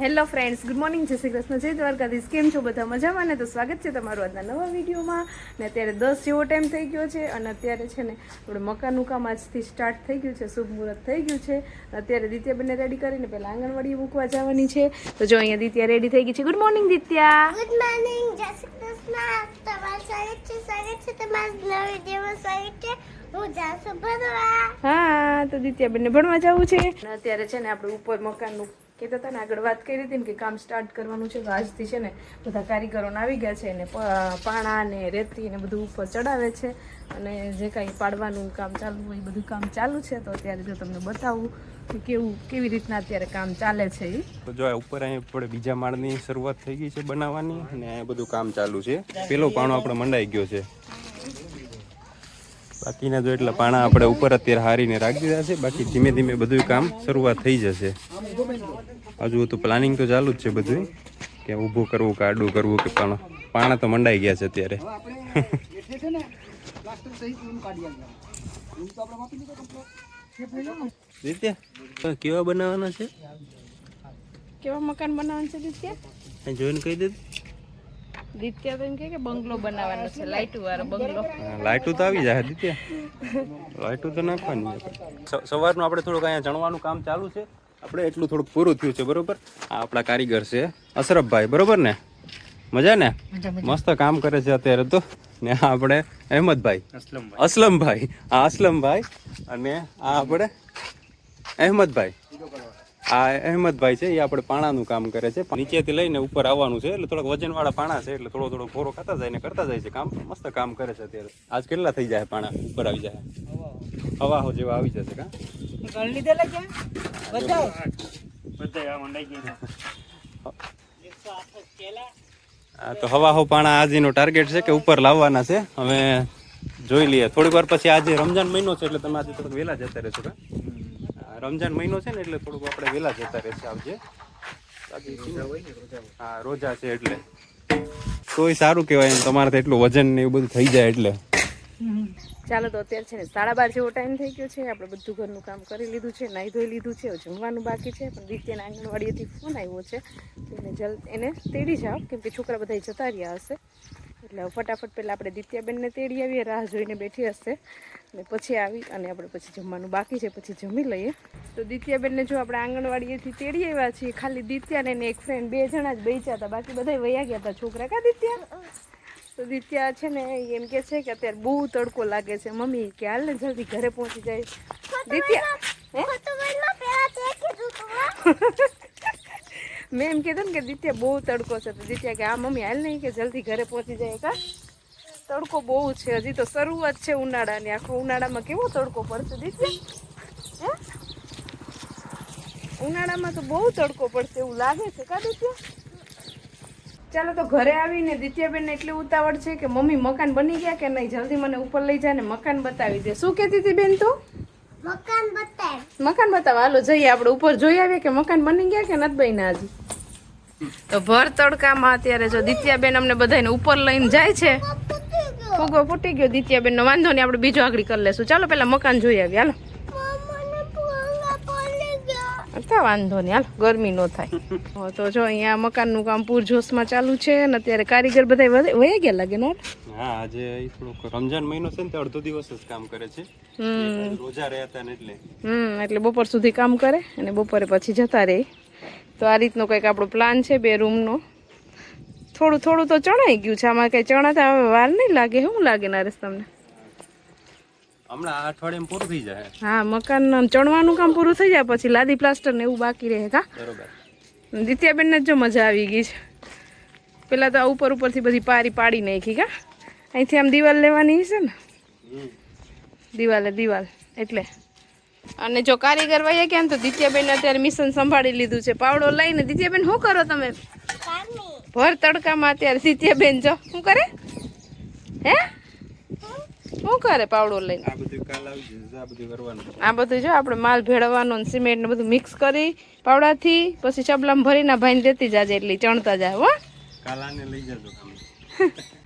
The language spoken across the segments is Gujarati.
Hello friends good morning. જય શ્રી કૃષ્ણ જય દ્વારકાધીશ. કેમ છો બધા? મજામાં ને? તો સ્વાગત છે તમારું આજના નવા વિડીયોમાં. ને અત્યારે દસ જેવો ટાઈમ થઈ ગયો છે અને અત્યારે છે ને આપણે મકાનનું કામ આજથી સ્ટાર્ટ થઈ ગયું છે શુભ મુહૂર્ત થઈ ગયું છે. અત્યારે દિત્યાબેનને રેડી કરીને પહેલાં આંગણવાડીએ મૂકવા જવાની છે. તો જો અહીંયા દિત્યા રેડી થઈ ગઈ છે. Good morning Ditya. Good morning Jai Shri Krishna. તમારું સ્વાગત છે સ્વાગત છે. તમારું નવા વિડીયોમાં સ્વાગત છે. હું તો દિત્યાબેનને ભણવા જવું છે. અત્યારે છે ને આપણે ઉપર મકાનનું કહેતા હતા ને આગળ વાત કરી હતી ને કે કામ સ્ટાર્ટ કરવાનું છે તો આજથી છે ને બધા કારીગરોને આવી ગયા છે ને પાણા ને રેતી ને બધું ઉપર ચડાવે છે અને જે કાંઈ પાડવાનું કામ ચાલુ હોય બધું કામ ચાલુ છે, તો અત્યારે જો તમને બતાવું કે કેવું, કેવી રીતના અત્યારે કામ ચાલે છે એ તો જો ઉપર અહીં આપણે બીજા માળની શરૂઆત થઈ ગઈ છે બનાવવાની અને અહીંયા બધું કામ ચાલુ છે. પેલો પાણો આપણે મંડાઈ ગયો છે. બાકીના જો એટલા પાણા આપણે ઉપર અત્યારે હારીને રાખી દીધા છે બાકી ધીમે ધીમે બધું કામ શરૂઆત થઈ જશે. હજુ તો પ્લાનિંગ તો ચાલુ જ છે બધું કે ઊભું કરવું કે આડું કરવું કે પાણા પાણા તો મંડાઈ ગયા છે અત્યારે. કેવા બનાવવાના છે? કેવા મકાન બનાવવાનું છે દિત્યા? જોઈને કહી દીધું દિત્યા તો એમ કે બંગલો બનાવવાનો છે લાઇટુ વાળો બંગલો. હા, તો આવી જાય દિત્યા. લાઇટો તો નાખવાની સવારનું આપણે થોડુંક અહીંયા ચણવાનું કામ ચાલુ છે. આપણે એટલું થોડુંક પૂરું થયું છે બરોબર? આ આપણા કારીગર છે અશરફભાઈ બરોબર ને? મજા ને? મસ્ત કામ કરે છે અત્યારે તો. ને આ આપણે અહેમદભાઈ. અસલમભાઈ. આ અસલમભાઈ અને આ આપણે અહેમદભાઈ. આ અહેમદભાઈ છે એ આપણે પાણાનું કામ કરે છે. નીચેથી લઈને ઉપર આવવાનું છે એટલે થોડાક વજનવાળા પાણા છે એટલે થોડો થોડો ફોરો ખાતા જાય ને કરતા જાય છે કામ. મસ્ત કામ કરે છે અત્યારે. આજ કેટલા થઈ જાય પાણા? ઉપર આવી જાય. હવા જેવા આવી જશે કા? હા તો હવા હો પાણા આજનો ટાર્ગેટ છે કે ઉપર લાવવાના છે. હવે જોઈ લઈએ. થોડીક વાર પછી આજે રમજાન મહિનો છે એટલે તમે આજે થોડુંક વહેલા જતા રહેશો કા? હા, રમજાન મહિનો છે ને એટલે થોડુંક આપણે વહેલા જતા રહેશે આવજે હા, રોજા છે એટલે. તોય સારું કહેવાય એમ, તમારે એટલું વજન ને એવું બધું થઈ જાય એટલે. ચાલો તો અત્યારે છે ને સાડા બાર જેવો ટાઈમ થઈ ગયો છે. આપણે બધું ઘરનું કામ કરી લીધું છે નાહી ધોઈ લીધું છે જમવાનું બાકી છે. પણ દિત્યાના આંગણવાડીએથી ફોન આવ્યો છે. એને જલ્દ એને તેડી જાઓ, કેમ કે છોકરા બધા જતા રહ્યા હશે. એટલે ફટાફટ પહેલાં આપણે દિત્યાબેનને તેડી આવીએ રાહ જોઈને બેઠી હશે. અને પછી આવી અને આપણે પછી જમવાનું બાકી છે પછી જમી લઈએ. તો દિત્યાબેનને જો આપણે આંગણવાડીએથી તેડી આવ્યા છીએ ખાલી દિત્યાને ને એક ફ્રેન્ડ બે જણા જ બેચ્યા હતા. બાકી બધા વયા ગયા હતા છોકરા. કા દિત્યા? તો દિત્યા છે ને એમ કે છે કે અત્યારે બહુ તડકો લાગે છે. મમ્મી કે હાલ ને જલ્દી ઘરે પહોંચી જાય. દિત્યા હે ફોટોમાં પહેલા તે કીધું તું મેં એમ કીધું ને કે દિત્યા બહુ તડકો છે. તો દિત્યા કે આ મમ્મી હાલ નહીં કે જલ્દી ઘરે પહોંચી જાય કા? તડકો બહુ છે. હજી તો શરૂઆત છે ઉનાળાની. આખો ઉનાળામાં કેવો તડકો પડશે દિત્યા? હે? ઉનાળામાં તો બહુ તડકો પડશે એવું લાગે છે કા દિત્યા? ચાલો તો ઘરે આવીને દિત્યાબેનને એટલી ઉતાવળ છે કે મમ્મી મકાન બની ગયા કે નહીં? જલ્દી મને ઉપર લઈ જાય ને મકાન બતાવી દે. શું કહેતી હતી બેન તું? મકાન બતાવ મકાન બતાવ. હાલો જઈએ આપણે. ઉપર જોઈ આવીએ કે મકાન બની ગયા કે નથી બન્યા હજી? તો ભર તડકામાં અત્યારે જો દિત્યાબેન અમને બધાને ઉપર લઈને જાય છે. ફૂગો ફૂટી ગયો દિત્યાબેન નો વાંધો નહીં આપણે બીજો આગળ કરી લેશું. ચાલો પેલા મકાન જોઈ આવીએ. હાલો. વાંધો નહીં. હાલ ગરમી ન થાય. હો, તો જો અહીંયા મકાનનું કામ પૂરજોશમાં ચાલુ છે અને અત્યારે કારીગર બધા વહી ગયા લાગે ને? હા આજે થોડુંક રમજાન મહિનો છે ને તે અડધો દિવસ જ કામ કરે છે. રોજા રહ્યા હતા ને એટલે. હમ એટલે બપોર સુધી કામ કરે અને બપોરે પછી જતા રહે તો આ રીતનો કંઈક આપણો પ્લાન છે બે રૂમનો થોડું થોડું તો ચણાઈ ગયું છે. આમાં કંઈ ચણાતા હવે વાર નહીં લાગે. શું લાગે નરેશ તમને? હમણાં અઠવાડિયામાં પૂરું થઈ જાય. હા મકાન ચણવાનું કામ પૂરું થઈ જાય પછી લાદી પ્લાસ્ટર ને એવું બાકી રહે કા? બરોબર. દિત્યાબેનને જ મજા આવી ગઈ છે. પેલા તો આ ઉપર ઉપરથી બધી પારી પાડી નાખી કા? અહીંથી આમ દિવાલ લેવાની છે ને. દિવાલે દિવાલ. એટલે અને જો કારીગર વહી કેમ તો દિત્યાબેન અત્યારે મિશન સંભાળી લીધું છે. પાવડો લઈને દિત્યાબેન શું કરો તમે? ભર તડકામાં અત્યારે દિત્યાબેન જો શું કરે? હે? શું કરે પાવડો લઈને? આ બધું જો આપણે માલ ભેળવવાનો સિમેન્ટ ને બધું મિક્સ કરી પાવડાથી પછી ચબલામાં ભરીને ભાઈને દેતી જાજે એટલી ચણતા જાય હો. કાલ આને લઈ જજો તમે.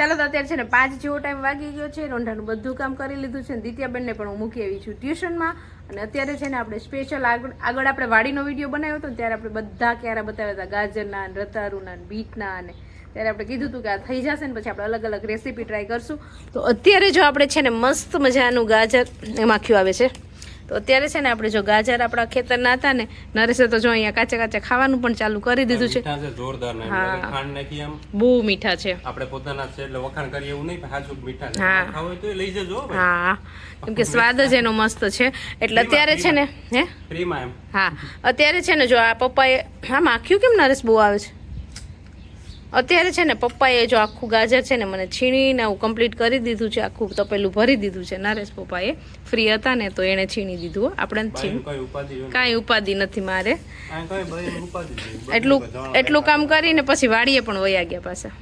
ચાલો તો અત્યારે છે ને પાંચ જેવો ટાઈમ વાગી ગયો છે. રોંઢાનું બધું કામ કરી લીધું છે દિત્યાબેનને પણ હું મૂકી આવી છું ટ્યુશનમાં. અને અત્યારે છે ને આપણે સ્પેશિયલ આગળ આગળ આપણે વાડીનો વીડિયો બનાવ્યો હતો ત્યારે આપણે બધા ક્યારે બતાવ્યા હતા ગાજરના રતારુના બીટના અને ત્યારે આપણે કીધું હતું કે આ થઈ જશે ને પછી આપણે અલગ અલગ રેસીપી ટ્રાય કરશું. તો અત્યારે જો આપણે છે ને મસ્ત મજાનું ગાજર એમાં ખ્યું આવે છે. તો અત્યારે છે ને આપણે જો ગાજર આપણા ખેતરના હતા ને નરેશે તો જો અહીંયા કાચા કાચા ખાવાનું પણ ચાલુ કરી દીધું છે. જોરદાર હા. બહુ મીઠા છે. આપણે પોતાના છે એટલે વખાણ કરીએ એવું નહીં હાજુ મીઠા હા. ખાવું તો લઈ જજો હા કેમ કે સ્વાદ જ એનો મસ્ત છે. એટલે અત્યારે છે ને હે? ફ્રીમાં એમ. હા. અત્યારે છે ને જો આ પપ્પાએ હા માખ્યું કેમ નરેશ બહુ આવે છે? અત્યારે છે ને પપ્પાએ જો આખું ગાજર છે ને મને છીણીને હું કમ્પ્લીટ કરી દીધું છે આખું તપેલું ભરી દીધું છે. નરેશ પપ્પાએ ફ્રી હતા ને તો એણે છીણી દીધું આપણે કઈ ઉપાધિ નથી મારે. એટલું એટલું કામ કરીને પછી વાડીએ પણ વયા ગયા પાછા.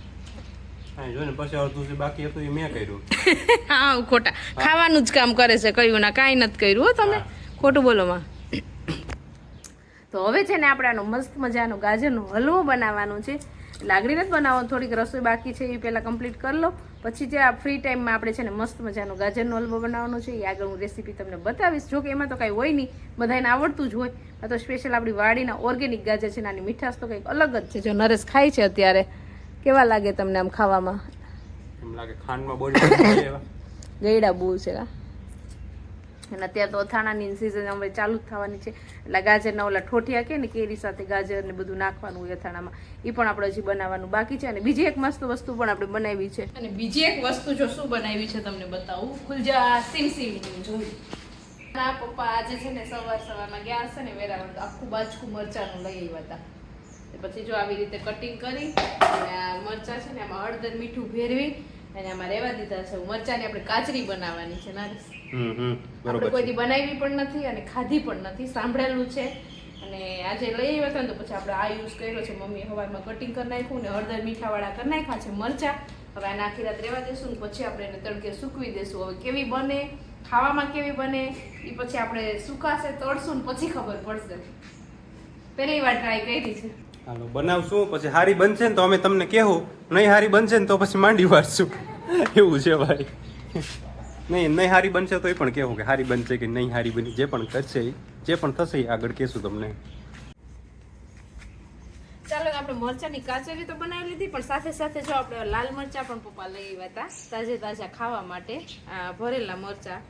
હા, ખોટા. ખાવાનું જ કામ કરે છે કયું ના કાંઈ નથી કર્યું હો તમે. ખોટું બોલો માં. તો હવે છે ને આપણે આનો મસ્ત મજાનો ગાજરનો હલવો બનાવવાનો છે. લાગણી જ બનાવો થોડીક રસોઈ બાકી છે એ પહેલાં કમ્પ્લીટ કરી લો. પછી જે આ ફ્રી ટાઈમમાં આપણે છે ને મસ્ત મજાનો ગાજરનો હલવો બનાવવાનો છે એ આગળ હું રેસીપી તમને બતાવીશ. જો કે એમાં તો કાંઈ હોય નહીં બધાને આવડતું જ હોય. આ તો સ્પેશિયલ આપણી વાડીના ઓર્ગેનિક ગાજર છે નાની મીઠાશ તો કંઈક અલગ જ છે. જો નરેશ ખાય છે અત્યારે કેવા લાગે તમને આમ ખાવામાં? ગયડા બહુ છે અને અત્યારે તો અથાણાની સિઝન હવે ચાલુ જ થવાની છે. એટલે ગાજરના ઓલા ઠોઠિયા કે ને કેરી સાથે ગાજર ને બધું નાખવાનું હોય અથાણામાં. એ પણ આપણે હજી બનાવવાનું બાકી છે અને બીજી એક મસ્ત વસ્તુ પણ આપણે બનાવી છે. અને બીજી એક વસ્તુ જો શું બનાવી છે તમને બતાવું? ખુલજા સિમ સીમ જોયું ના પપ્પા આજે છે ને સવાર સવારમાં ગયા હશે ને તો આખું બાજકું મરચાનું લઈ આવ્યા હતા. પછી જો આવી રીતે કટિંગ કરી અને આ મરચા છે ને આમાં હળદર મીઠું ભેરવી અને આમાં રહેવા દીધા છે. મરચાની આપણે કાચરી બનાવવાની છે ના હમ હમ. આપણે બરોબર કોઈ દી બનાવી પણ નથી અને ખાધી પણ નથી સાંભળેલું છે. અને આજે લઈ આવ્યા હતા ને તો પછી આપણે આ યુઝ કર્યો છે. મમ્મી હવારમાં કટિંગ કરી નાખ્યું ને હળદર મીઠાવાળા કરી નાખ્યા છે મરચા. હવે આ નાખી રાત રહેવા દેશું ને પછી આપણે એને તડકે સૂકવી દેશું. હવે કેવી બને ખાવામાં કેવી બને એ પછી આપણે સુકાશે તળશું ને પછી ખબર પડશે. પહેલી વાર ટ્રાય કરી છે. હાલો, બનાવશું, પછી હારી બનશે ને તો અમે તમને કહેવું. નહીં હારી બનશે ને તો પછી માંડી વાળશું. એવું છે ભાઈ. નહીં નહીં હારી બનશે તો એ પણ કહેવું કે હારી બનશે કે નહીં હારી બની, જે પણ કરશે જે પણ થશે આગળ કહેશું તમને. ચાલો, આપણે મરચાની કાચરી તો બનાવી લીધી, પણ સાથે સાથે જો આપણે લાલ મરચા પણ પપ્પા લઈ આવ્યા હતા, તાજે તાજા ખાવા માટે ભરેલા મરચા.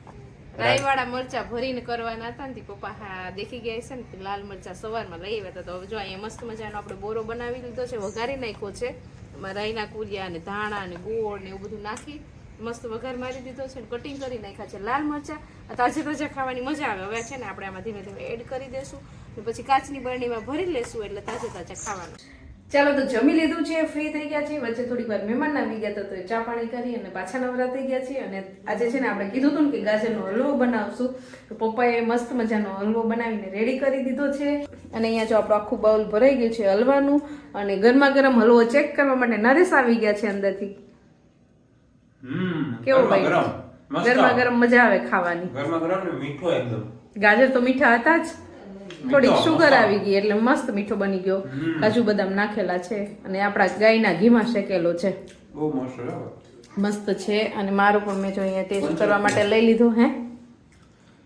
રાઈવાળા મરચા ભરીને કરવાના હતા ને પપ્પા હા દેખી ગયા છે ને લાલ મરચા સવારમાં લઈ આવ્યા હતા. તો હવે જો અહીંયા મસ્ત મજાનો આપણે બોરો બનાવી લીધો છે વઘારી નાખ્યો છે. એમાં રાઈના કુરિયા અને ધાણા અને ગોળ ને એવું બધું નાખી મસ્ત વઘાર મારી દીધો છે ને કટિંગ કરી નાખ્યા છે લાલ મરચા. તાજે તાજા ખાવાની મજા આવે. હવે છે ને આપણે આમાં ધીમે ધીમે એડ કરી દેશું ને પછી કાચની બરણીમાં ભરી લેશું એટલે તાજે તાજા ખાવાનું. ચાલો તો જમી લીધું છે ફ્રી થઈ ગયા છે વચ્ચે થોડીક વાર મહેમાન આવી ગયા તો ચા પાણી કરી અને પાછા નવરા થઈ ગયા છે અને આજે છે ને આપણે કીધું હતું ને કે ગાજરનો હલવો બનાવશું. તો પપ્પાએ મસ્ત મજાનો હલવો બનાવીને રેડી કરી દીધો છે. અને અહીંયા જો આપણું આખું બાઉલ ભરાઈ ગયું છે હલવાનું. અને ગરમા ગરમ હલવો ચેક કરવા માટે નરેશ આવી ગયા છે અંદરથી. કેવું ભાઈ? ગરમા ગરમ મજા આવે ખાવાની. ગરમા ગરમ ને મીઠો એકદમ. ગાજર તો મીઠા હતા જ. થોડીક સુગર આવી ગઈ એટલે મસ્ત મીઠો બની ગયો. કાજુ બદામ નાખેલા છે અને આપણા ગાયના ઘીમાં શેકેલો છે. બહુ મસ્ત છે મસ્ત છે અને મારું પણ મેં જો અહીંયા ટેસ્ટ કરવા માટે લઈ લીધું હે.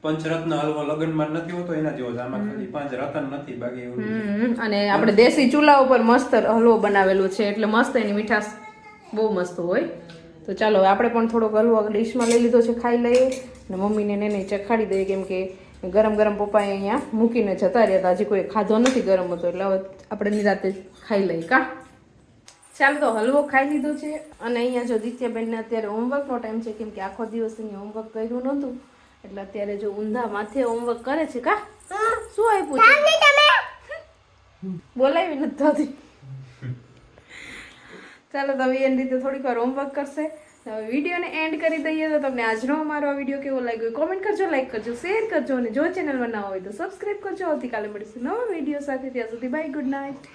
પંચરત્ન હલવો લગ્નમાં નથી હોતો એના જેવો આમાં ખાલી પાંચ રતન નથી બાકી એવું અને આપણે દેશી ચૂલા ઉપર મસ્ત હલવો બનાવેલો છે એટલે મસ્ત એની મીઠાશ બહુ મસ્ત હોય. તો ચાલો આપણે પણ થોડોક હલવો ડીશમાં લઈ લીધો છે ખાઈ લઈએ. અને મમ્મીને ને એને ચખાડી દઈએ કેમ કે ગરમ ગરમ પપ્પાએ અહીંયા મૂકીને જતા રહ્યા હતા. હજી કોઈ ખાધો નથી ગરમ હતો એટલે હવે આપણે નિરાતે ખાઈ લઈએ કા? ચાલો તો હલવો ખાઈ લીધો છે. અને અહીંયા જો દિત્યાબેનને અત્યારે હોમવર્કનો ટાઈમ છે કેમ કે આખો દિવસ અહીંયા હોમવર્ક કર્યું નહોતું. એટલે અત્યારે જો ઊંધા માથે હોમવર્ક કરે છે કા? શું આપ્યું છે? બોલાવી નથી થતી. ચાલો તો હવે એની રીતે થોડીક વાર હોમવર્ક કરશે. હવે વિડીયોને એન્ડ કરી દઈએ તો તમને આજનો અમારો આ વીડિયો કેવો લાગ્યો કોમેન્ટ કરજો લાઈક કરજો શેર કરજો અને જો ચેનલમાં ના હોય તો સબસ્ક્રાઈબ કરજો. આવતીકાલે મળીશું નવા વીડિયો સાથે. ત્યાં સુધી બાય ગુડ નાઇટ